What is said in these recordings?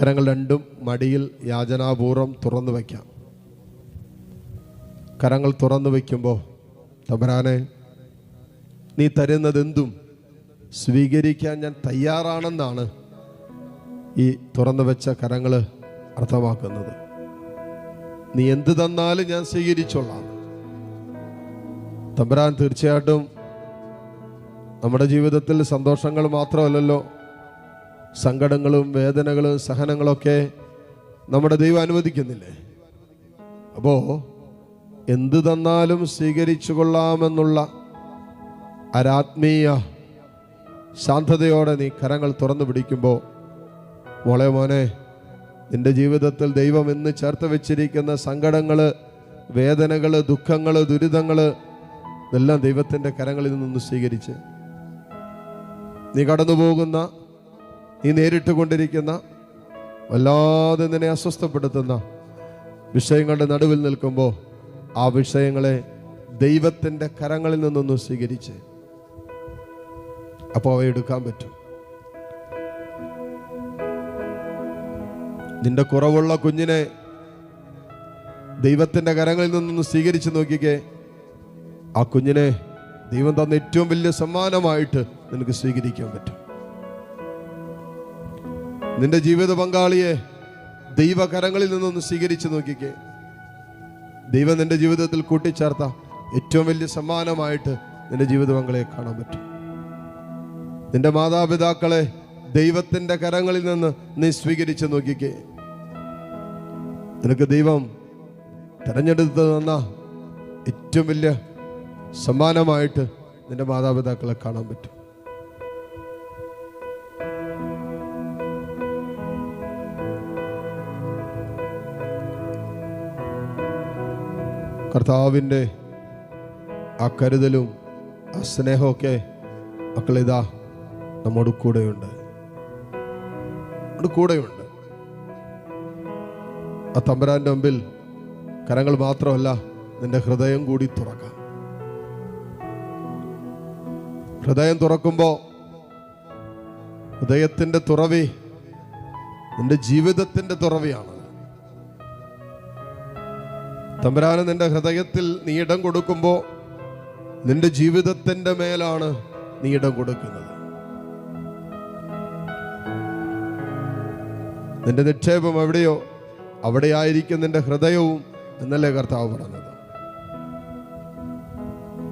കരങ്ങൾ രണ്ടും മടിയിൽ യാചനാപൂർവം തുറന്നു വയ്ക്കാം. കരങ്ങൾ തുറന്നു വയ്ക്കുമ്പോൾ തമ്പരാനെ നീ തരുന്നതെന്തും സ്വീകരിക്കാൻ ഞാൻ തയ്യാറാണെന്നാണ് ഈ തുറന്നു വെച്ച കരങ്ങൾ അർത്ഥമാക്കുന്നത്. നീ എന്ത് തന്നാലും ഞാൻ സ്വീകരിച്ചോളാം. തമ്പരാൻ തീർച്ചയായിട്ടും നമ്മുടെ ജീവിതത്തിൽ സന്തോഷങ്ങൾ മാത്രമല്ലല്ലോ സങ്കടങ്ങളും വേദനകളും സഹനങ്ങളൊക്കെ നമ്മുടെ ദൈവം അനുവദിക്കുന്നില്ലേ? അപ്പോൾ എന്തു തന്നാലും സ്വീകരിച്ചു കൊള്ളാമെന്നുള്ള ആരാത്മീയ ശാന്തതയോടെ നീ കരങ്ങൾ തുറന്നു പിടിക്കുമ്പോൾ മോളെ മോനെ നിന്റെ ജീവിതത്തിൽ ദൈവം ഇന്ന് ചേർത്ത് വെച്ചിരിക്കുന്ന സങ്കടങ്ങൾ വേദനകൾ ദുഃഖങ്ങൾ ദുരിതങ്ങൾ ഇതെല്ലാം ദൈവത്തിന്റെ കരങ്ങളിൽ നിന്ന് സ്വീകരിച്ച്. നീ കടന്നു പോകുന്ന നീ നേരിട്ട് കൊണ്ടിരിക്കുന്ന വല്ലാതെ നിന്നെ അസ്വസ്ഥപ്പെടുത്തുന്ന വിഷയങ്ങളുടെ നടുവിൽ നിൽക്കുമ്പോൾ ആ വിഷയങ്ങളെ ദൈവത്തിന്റെ കരങ്ങളിൽ നിന്നൊന്ന് സ്വീകരിച്ച് അപ്പോൾ അവ എടുക്കാൻ പറ്റും. നിന്റെ കുറവുള്ള കുഞ്ഞിനെ ദൈവത്തിന്റെ കരങ്ങളിൽ നിന്നൊന്ന് സ്വീകരിച്ച് നോക്കിക്കേ. ആ കുഞ്ഞിനെ ദൈവം തന്ന ഏറ്റവും വലിയ സമ്മാനമായിട്ട് നിനക്ക് സ്വീകരിക്കാൻ പറ്റും. നിന്റെ ജീവിത പങ്കാളിയെ ദൈവകരങ്ങളിൽ നിന്നൊന്ന് സ്വീകരിച്ചു നോക്കിക്കേ. ദൈവം നിന്റെ ജീവിതത്തിൽ കൂട്ടിച്ചേർത്ത ഏറ്റവും വലിയ സമ്മാനമായിട്ട് നിന്റെ ജീവിത പങ്കാളിയെ കാണാൻ പറ്റും. നിന്റെ മാതാപിതാക്കളെ ദൈവത്തിന്റെ കരങ്ങളിൽ നിന്ന് നീ സ്വീകരിച്ചു നോക്കിക്കേ. നിനക്ക് ദൈവം തിരഞ്ഞെടുത്ത് തന്ന ഏറ്റവും വലിയ സമ്മാനമായിട്ട് നിന്റെ മാതാപിതാക്കളെ കാണാൻ പറ്റും. കർത്താവിന്റെ ആ കരുതലും ആ സ്നേഹമൊക്കെ മക്കളിതാ നമ്മോട് കൂടെയുണ്ട്. കൂടെയുണ്ട്. ആ തമ്പരാന്റെ മുമ്പിൽ കരങ്ങൾ മാത്രമല്ല നിന്റെ ഹൃദയം കൂടി തുറക്കാം. ഹൃദയം തുറക്കുമ്പോൾ ഹൃദയത്തിന്റെ തുറവി നിന്റെ ജീവിതത്തിന്റെ തുറവിയാണ്. തമ്പരാന് നിന്റെ ഹൃദയത്തിൽ നീ ഇടം കൊടുക്കുമ്പോൾ നിന്റെ ജീവിതത്തിന്റെ മേലാണ് നീ ഇടം കൊടുക്കുന്നത്. നിന്റെ നിക്ഷേപം എവിടെയോ അവിടെ അവിടെയായിരിക്കും നിന്റെ ഹൃദയവും എന്നല്ലേ കർത്താവ് പറഞ്ഞത്.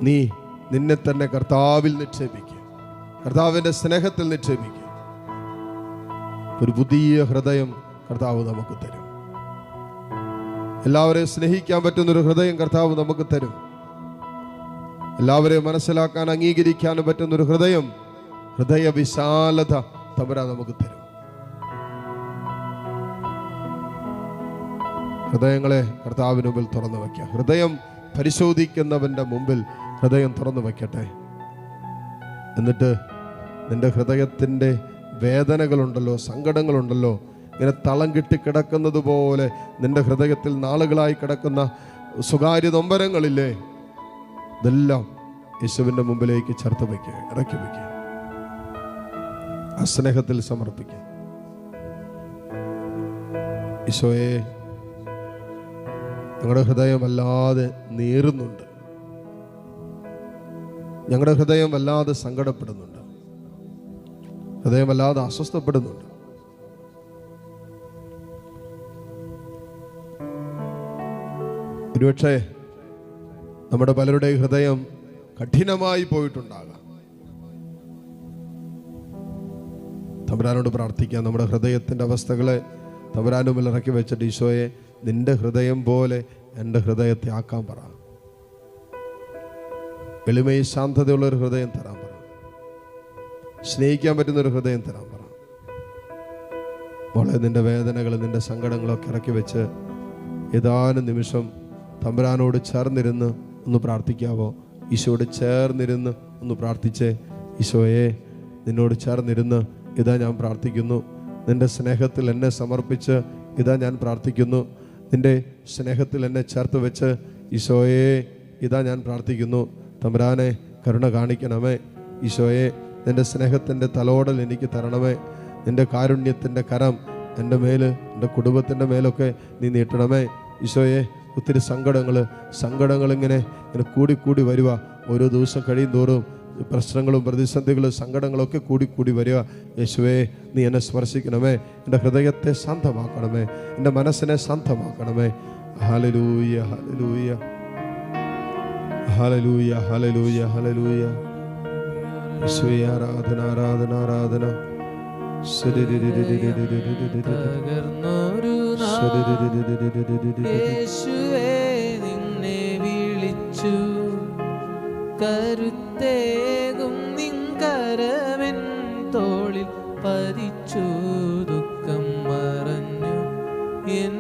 നീ നിന്നെ തന്നെ കർത്താവിൽ നിക്ഷേപിക്കുക കർത്താവിന്റെ സ്നേഹത്തിൽ നിക്ഷേപിക്കുക ഒരു പുതിയ ഹൃദയം കർത്താവ് നമുക്ക് തരും. എല്ലാവരെയും സ്നേഹിക്കാൻ പറ്റുന്ന ഒരു ഹൃദയം കർത്താവ് നമുക്ക് തരും. എല്ലാവരെയും മനസ്സിലാക്കാൻ അംഗീകരിക്കാൻ പറ്റുന്ന ഒരു ഹൃദയം ഹൃദയ വിശാലത തമരാ നമുക്ക് തരും. ഹൃദയങ്ങളെ കർത്താവിന് മുമ്പിൽ തുറന്നു വയ്ക്കുക ഹൃദയം പരിശോധിക്കുന്നവന്റെ മുമ്പിൽ ഹൃദയം തുറന്നു വയ്ക്കട്ടെ. എന്നിട്ട് നിന്റെ ഹൃദയത്തിന്റെ വേദനകളുണ്ടല്ലോ സങ്കടങ്ങളുണ്ടല്ലോ ഇങ്ങനെ തളം കിട്ടി കിടക്കുന്നത് പോലെ നിന്റെ ഹൃദയത്തിൽ നാളുകളായി കിടക്കുന്ന സ്വകാര്യ നൊമ്പരങ്ങളില്ലേ? ഇതെല്ലാം യേശുവിന്റെ മുമ്പിലേക്ക് ചേർത്ത് വയ്ക്കുക ഇറക്കി വയ്ക്കുക. ആ സ്നേഹത്തിൽ സമർപ്പിക്കുക. ഈശോയെ ഞങ്ങളുടെ ഹൃദയം വല്ലാതെ നീറുന്നുണ്ട്. ഞങ്ങളുടെ ഹൃദയം വല്ലാതെ സങ്കടപ്പെടുന്നുണ്ട്. ഹൃദയം വല്ലാതെ അസ്വസ്ഥപ്പെടുന്നുണ്ട്. ഒരുപക്ഷെ നമ്മുടെ പലരുടെയും ഹൃദയം കഠിനമായി പോയിട്ടുണ്ടാകാം. തമ്പുരാനോട് പ്രാർത്ഥിക്കാം. നമ്മുടെ ഹൃദയത്തിന്റെ അവസ്ഥകളെ തമരാനും ഇറക്കി വെച്ചിട്ട് ഈശോയെ നിന്റെ ഹൃദയം പോലെ എന്റെ ഹൃദയത്തെ ആക്കാൻ പറ. എളിമയും ശാന്തതയുള്ളൊരു ഹൃദയം തരാൻ പറ. സ്നേഹിക്കാൻ പറ്റുന്ന ഒരു ഹൃദയം തരാൻ പറ. മോളെ നിന്റെ വേദനകൾ നിന്റെ സങ്കടങ്ങളൊക്കെ ഇറക്കി വെച്ച് ഏതാനും നിമിഷം തമ്പുരാനോട് ചേർന്നിരുന്ന് ഒന്ന് പ്രാർത്ഥിക്കാവോ? ഈശോയോട് ചേർന്നിരുന്ന് ഒന്ന് പ്രാർത്ഥിച്ചേ. ഈശോയെ നിന്നോട് ചേർന്നിരുന്ന് ഇതാ ഞാൻ പ്രാർത്ഥിക്കുന്നു. നിന്റെ സ്നേഹത്തിൽ എന്നെ സമർപ്പിച്ച് ഇതാ ഞാൻ പ്രാർത്ഥിക്കുന്നു. നിന്റെ സ്നേഹത്തിൽ എന്നെ ചേർത്ത് വെച്ച് ഈശോയെ ഇതാ ഞാൻ പ്രാർത്ഥിക്കുന്നു. തമ്പുരാനെ കരുണ കാണിക്കണമേ. ഈശോയെ നിന്റെ സ്നേഹത്തിന്റെ തലോടൽ എനിക്ക് തരണമേ. നിന്റെ കാരുണ്യത്തിന്റെ കരം എന്റെ മേൽ എന്റെ കുടുംബത്തിന്റെ മേലൊക്കെ നീ നീട്ടണമേ. ഈശോയെ ഒത്തിരി സങ്കടങ്ങൾ സങ്കടങ്ങൾ ഇങ്ങനെ ഇങ്ങനെ കൂടിക്കൂടി കൂടി വരിക ഓരോ ദിവസം കഴിയും തോറും പ്രശ്നങ്ങളും പ്രതിസന്ധികളും സങ്കടങ്ങളൊക്കെ കൂടിക്കൂടി കൂടി വരിക യേശുവേ നീ എന്നെ സ്പർശിക്കണമേ. എന്റെ ഹൃദയത്തെ ശാന്തമാക്കണമേ. എന്റെ മനസ്സിനെ ശാന്തമാക്കണമേ. ഹലലൂയ ഹലലൂയ ഹലലൂയ ഹലലൂയ ഹലലൂയ യേശുവേ ആരാധന ആരാധന ആരാധന. തകർന്നൊരു യേശുവേ നിന്നെ വിളിച്ചു. കരുത്തേകും നിങ്കരവൻ തോളിൽ പതിച്ചു. ദുഃഖം മറഞ്ഞു. എൻ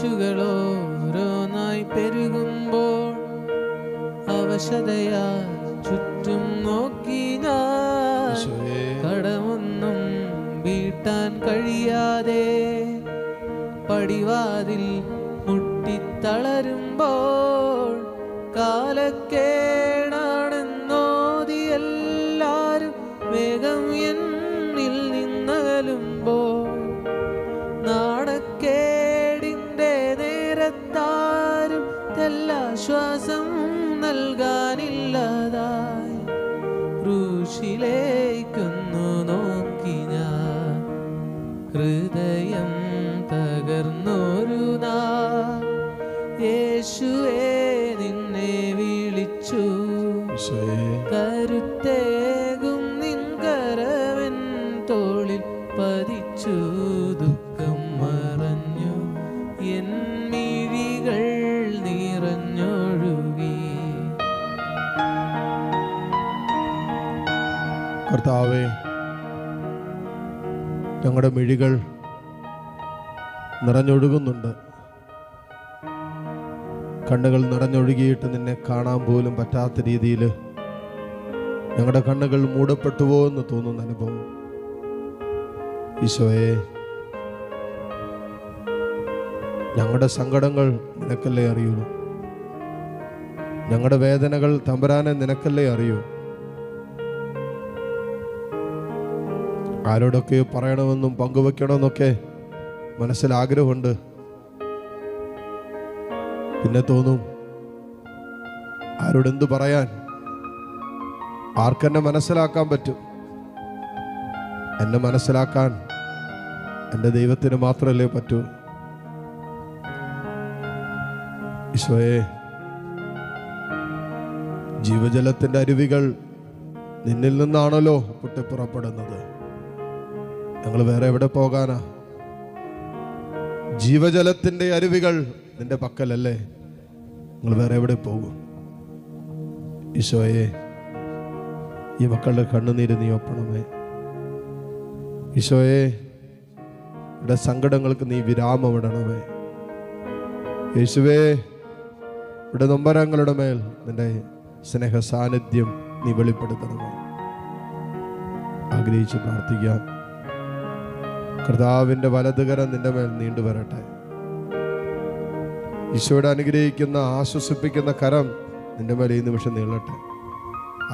കുരിശുകളോരോന്നായി പെരുകുമ്പോൾ അവശതയാ ചുറ്റും നോക്കി ഞാൻ കടമൊന്നും വീട്ടാൻ കഴിയാതെ പടിവാതിൽ മുട്ടിത്തളരുമ്പോൾ കാലക്കേടാണെന്നോതി ക്രൂശിലേക്കൊന്നു ഞങ്ങളുടെ മിഴികൾ നിറഞ്ഞൊഴുകുന്നുണ്ട്. കണ്ണുകൾ നിറഞ്ഞൊഴുകിയിട്ട് നിന്നെ കാണാൻ പോലും പറ്റാത്ത രീതിയിൽ ഞങ്ങളുടെ കണ്ണുകൾ മൂടപ്പെട്ടുവോ എന്ന് തോന്നുന്ന അനുഭവം. ഈശോയെ ഞങ്ങളുടെ സങ്കടങ്ങൾ നിനക്കല്ലേ അറിയൂ ഞങ്ങളുടെ വേദനകൾ തമ്പരാനെ നിനക്കല്ലേ അറിയൂ? ആരോടൊക്കെ പറയണമെന്നും പങ്കുവെക്കണമെന്നൊക്കെ മനസ്സിൽ ആഗ്രഹമുണ്ട്. പിന്നെ തോന്നും ആരോടെന്ത് പറയാൻ? ആർക്കെന്നെ മനസ്സിലാക്കാൻ പറ്റും? എന്നെ മനസ്സിലാക്കാൻ എന്റെ ദൈവത്തിന് മാത്രമല്ലേ പറ്റൂ? ഈശോയെ ജീവജലത്തിന്റെ അരുവികൾ നിന്നിൽ നിന്നാണല്ലോ പൊട്ടിപ്പുറപ്പെടുന്നത് ഞങ്ങൾ വേറെ എവിടെ പോകാനാ? ജീവജലത്തിന്റെ അരുവികൾ നിന്റെ പക്കലല്ലേ? നിങ്ങൾ വേറെ എവിടെ പോകും? ഈശോയെ ഈ മക്കളുടെ കണ്ണുനീര് നീ ഒപ്പണമേ. ഈശോയെ ഇവിടെ സങ്കടങ്ങൾക്ക് നീ വിരാമം ഇടണമേ. യേശുവേ ഇവിടെ നൊമ്പരങ്ങളുടെ മേൽ നിന്റെ സ്നേഹ സാന്നിധ്യം നീ വെളിപ്പെടുത്തണമേ. ആഗ്രഹിച്ച് പ്രാർത്ഥിക്കാം. കർത്താവിന്റെ വലതുകരം നിന്റെ മേൽ നീണ്ടു വരട്ടെ. ഈശോയുടെ അനുഗ്രഹിക്കുന്ന ആശ്വസിപ്പിക്കുന്ന കരം നിന്റെ മേൽ ഈ നിമിഷം നീളട്ടെ.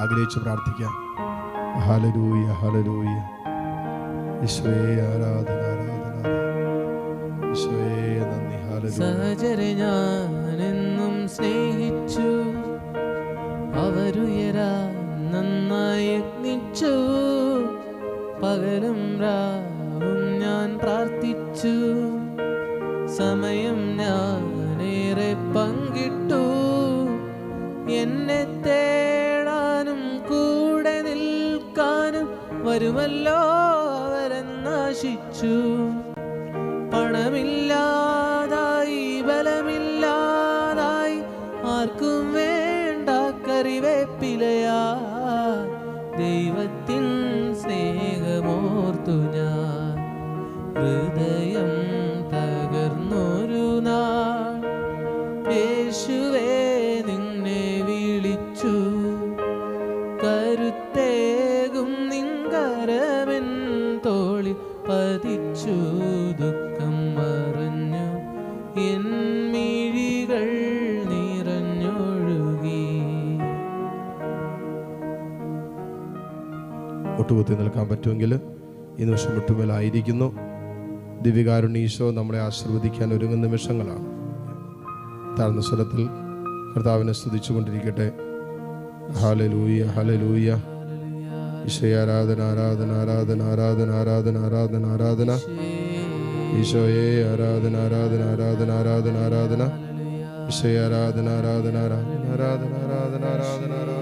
ആഗ്രഹിച്ച് പ്രാർത്ഥിക്കാം. ഹലരൂയ ഹലരൂയ ഈശോയെ ആരാധന ആരാധന. ഈശോയെ നന്ദി സഹചരെ ഞാനെന്നും സ്നേഹിച്ചു. അവരുയരാ നന്നായി യത്നിച്ചു പകലും രാവും ഞാൻ പ്രാർത്ഥിച്ചു. സമയം ഞാൻ ഞാനേറെ പങ്കിട്ടു. എന്നെ തേടാനും കൂടെ നിൽക്കാനും വരുമല്ലോ അവരെന്നാശിച്ചു. കരുത്തേകും നിങ്കരവൻ തോളിൽ പതിച്ചു ദുഃഖം മറഞ്ഞു. എൻ മിഴികൾ നിറഞ്ഞൊഴുകി. മുട്ടുകുത്തി നിൽക്കാൻ പറ്റുമെങ്കിൽ ഈ നിമിഷം മുട്ടുമേലായിരിക്കുന്നു ദിവ്യകാരുണ്യ നമ്മളെ ആശീർവദിക്കാൻ ഒരുങ്ങുന്ന നിമിഷങ്ങളാണ്. താഴ്ന്ന സ്വരത്തിൽ കർത്താവിനെ സ്തുതിച്ചുകൊണ്ടിരിക്കട്ടെ. ഹലലൂയ ഹലലൂയ ഈശോയാരാധന ആരാധന ആരാധന ആരാധന ആരാധന ആരാധന ആരാധന ആരാധന ഈശോയെ ആരാധന ആരാധന ആരാധന ആരാധന ആരാധന ഈശോയാരാധന ആരാധന ആരാധന ആരാധന ആരാധന ആരാധന ആരാധന